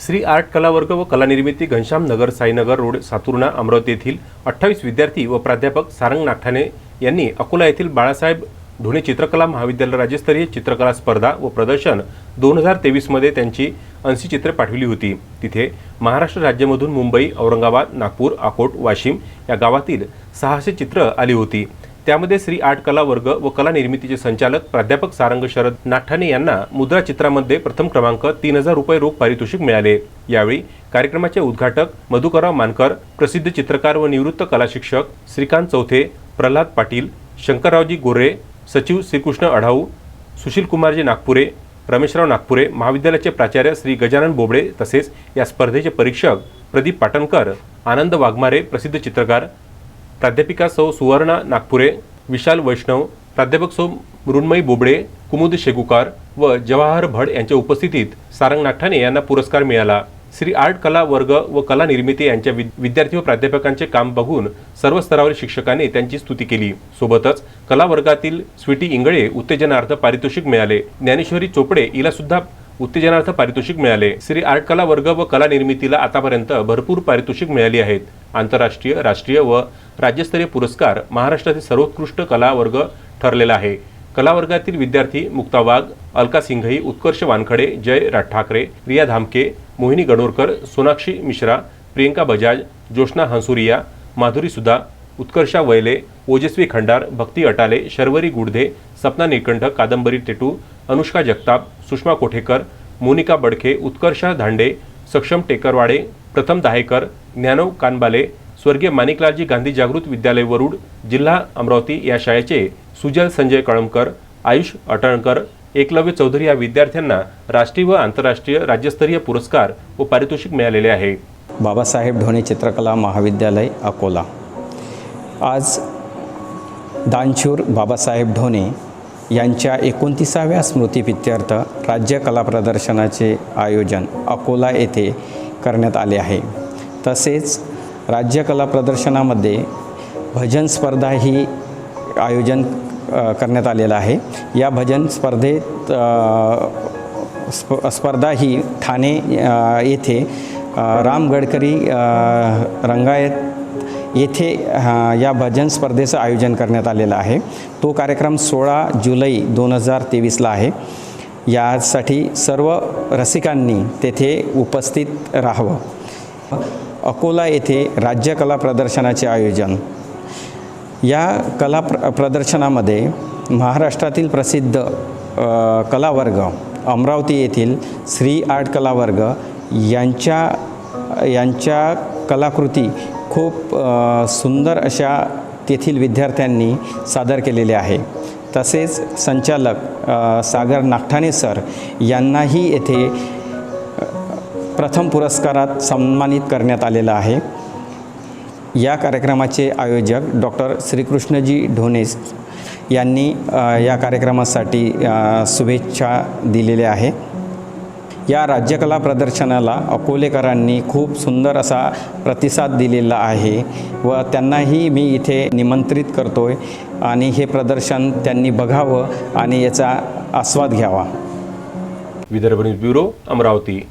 Shri art कला वर्ग व कलानिर्मिती घनश्याम नगर साईनगर रोड सातुर्णा अमरावती येथील अठ्ठावीस विद्यार्थी व प्राध्यापक सारंग नागठाणे यांनी अकोला येथील बाळासाहेब ढोणे चित्रकला महाविद्यालय राज्यस्तरीय चित्रकला स्पर्धा व प्रदर्शन दोन हजार तेवीसमध्ये त्यांची ऐंशी चित्रे पाठविली होती. तिथे महाराष्ट्र राज्यामधून मुंबई औरंगाबाद नागपूर अकोट वाशिम या गावातील सहाशे चित्र आली होती. त्यामध्ये श्री आर्ट कला वर्ग व कला निर्मितीचे संचालक प्राध्यापक सारंग शरद नाठाणे यांना मुद्रा चित्रामध्ये प्रथम क्रमांक तीन हजार रुपये रोख पारितोषिक मिळाले. यावेळी कार्यक्रमाचे उद्घाटक मधुकरराव मानकर प्रसिद्ध चित्रकार व निवृत्त कला शिक्षक श्रीकांत चौथे प्रल्हाद पाटील शंकररावजी गोरे सचिव श्रीकृष्ण अढाऊ सुशीलकुमारजी नागपुरे रमेशराव नागपुरे महाविद्यालयाचे प्राचार्य श्री गजानन बोबडे तसेच या स्पर्धेचे परीक्षक प्रदीप पाटणकर आनंद वाघमारे प्रसिद्ध चित्रकार प्राध्यापिका सौ सुवर्णा नागपुरे विशाल वैष्णव प्राध्यापक सौ मृण्मयी बोबडे कुमुद शेगुकार व जवाहर भड यांच्या उपस्थितीत सारंग नाठाणे यांना पुरस्कार मिळाला. श्री आर्ट कला वर्ग व कला निर्मिती यांच्या विद्यार्थी व प्राध्यापकांचे काम बघून सर्व स्तरावरील शिक्षकांनी त्यांची स्तुती केली. सोबतच कला वर्गातील स्वीटी इंगळे उत्तेजनार्थ पारितोषिक मिळाले. ज्ञानेश्वरी चोपडे हिला सुद्धा उत्तेजनार्थ पारितोषिक मिळाले. श्री आर्ट कला वर्ग व कला निर्मितीला आतापर्यंत भरपूर पारितोषिक मिळाली आहेत. आंतरराष्ट्रीय राष्ट्रीय व राज्यस्तरीय पुरस्कार महाराष्ट्रातील सर्वोत्कृष्ट कला वर्ग ठरलेला आहे. कला वर्गातील विद्यार्थी मुक्ता वाघ अलका सिंघई उत्कर्ष वानखडे जय राज ठाकरे रिया धामके मोहिनी गणोरकर सोनाक्षी मिश्रा प्रियंका बजाज जोशना हंसुरिया माधुरी सुधा उत्कर्षा वैले ओजस्वी खंडार भक्ती अटाले शर्वरी गुडधे सपना निळकंठ कादंबरी टेटू अनुष्का जगताप सुषमा कोठेकर मोनिका बडखे उत्कर्षा धांडे सक्षम टेकरवाडे प्रथम दहायकर ज्ञानव कानबाले स्वर्गीय माणिकलालजी गांधी जागृत विद्यालय वरुड जिल्हा अमरावती या शाळेचे सुजल संजय कळमकर आयुष अटणकर एकलव्य चौधरी या विद्यार्थ्यांना राष्ट्रीय व आंतरराष्ट्रीय राज्यस्तरीय पुरस्कार व पारितोषिक मिळालेले आहे. बाबासाहेब ढोणे चित्रकला महाविद्यालय अकोला. आज दानशूर बाबासाहेब ढोणे यांच्या एकोणतीसाव्या स्मृतीपित्यर्थ राज्य कला प्रदर्शनाचे आयोजन अकोला येथे करण्यात आले आहे. तसेच राज्य कला प्रदर्शनामध्ये भजन स्पर्धा ही आयोजन करण्यात आलेलं आहे. या भजन स्पर्धेत स्प स्पर्धा ही ठाणे येथे राम गडकरी रंगायत येथे या भजन स्पर्धेचं आयोजन करण्यात आलेलं आहे. तो कार्यक्रम सोळा जुलै दोन हजार तेवीसला आहे. यासाठी सर्व रसिकांनी तेथे उपस्थित राहावं. अकोला येथे राज्य कला प्रदर्शनाचे आयोजन. या कला प्र प्रदर्शनामध्ये महाराष्ट्रातील प्रसिद्ध कलावर्ग अमरावती येथील श्री आर्ट कलावर्ग यांच्या यांच्या कलाकृती खूप सुंदर अशा तेथील विद्यार्थ्यांनी सादर केलेले आहे. तसेच संचालक सागर नागठाणे सर यांनाही येथे प्रथम पुरस्कारात सन्मानित करण्यात आलेलं आहे. या कार्यक्रमाचे आयोजक डॉक्टर श्रीकृष्णजी ढोनेस यांनी या कार्यक्रमासाठी शुभेच्छा दिलेल्या आहे. या राज्यकला प्रदर्शनाला अकोलेकरांनी खूप सुंदर असा प्रतिसाद दिलेला आहे व त्यांनाही मी इथे निमंत्रित करतो आहे आणि हे प्रदर्शन त्यांनी बघावं आणि याचा आस्वाद घ्यावा. Vidarbha news bureau Amravati.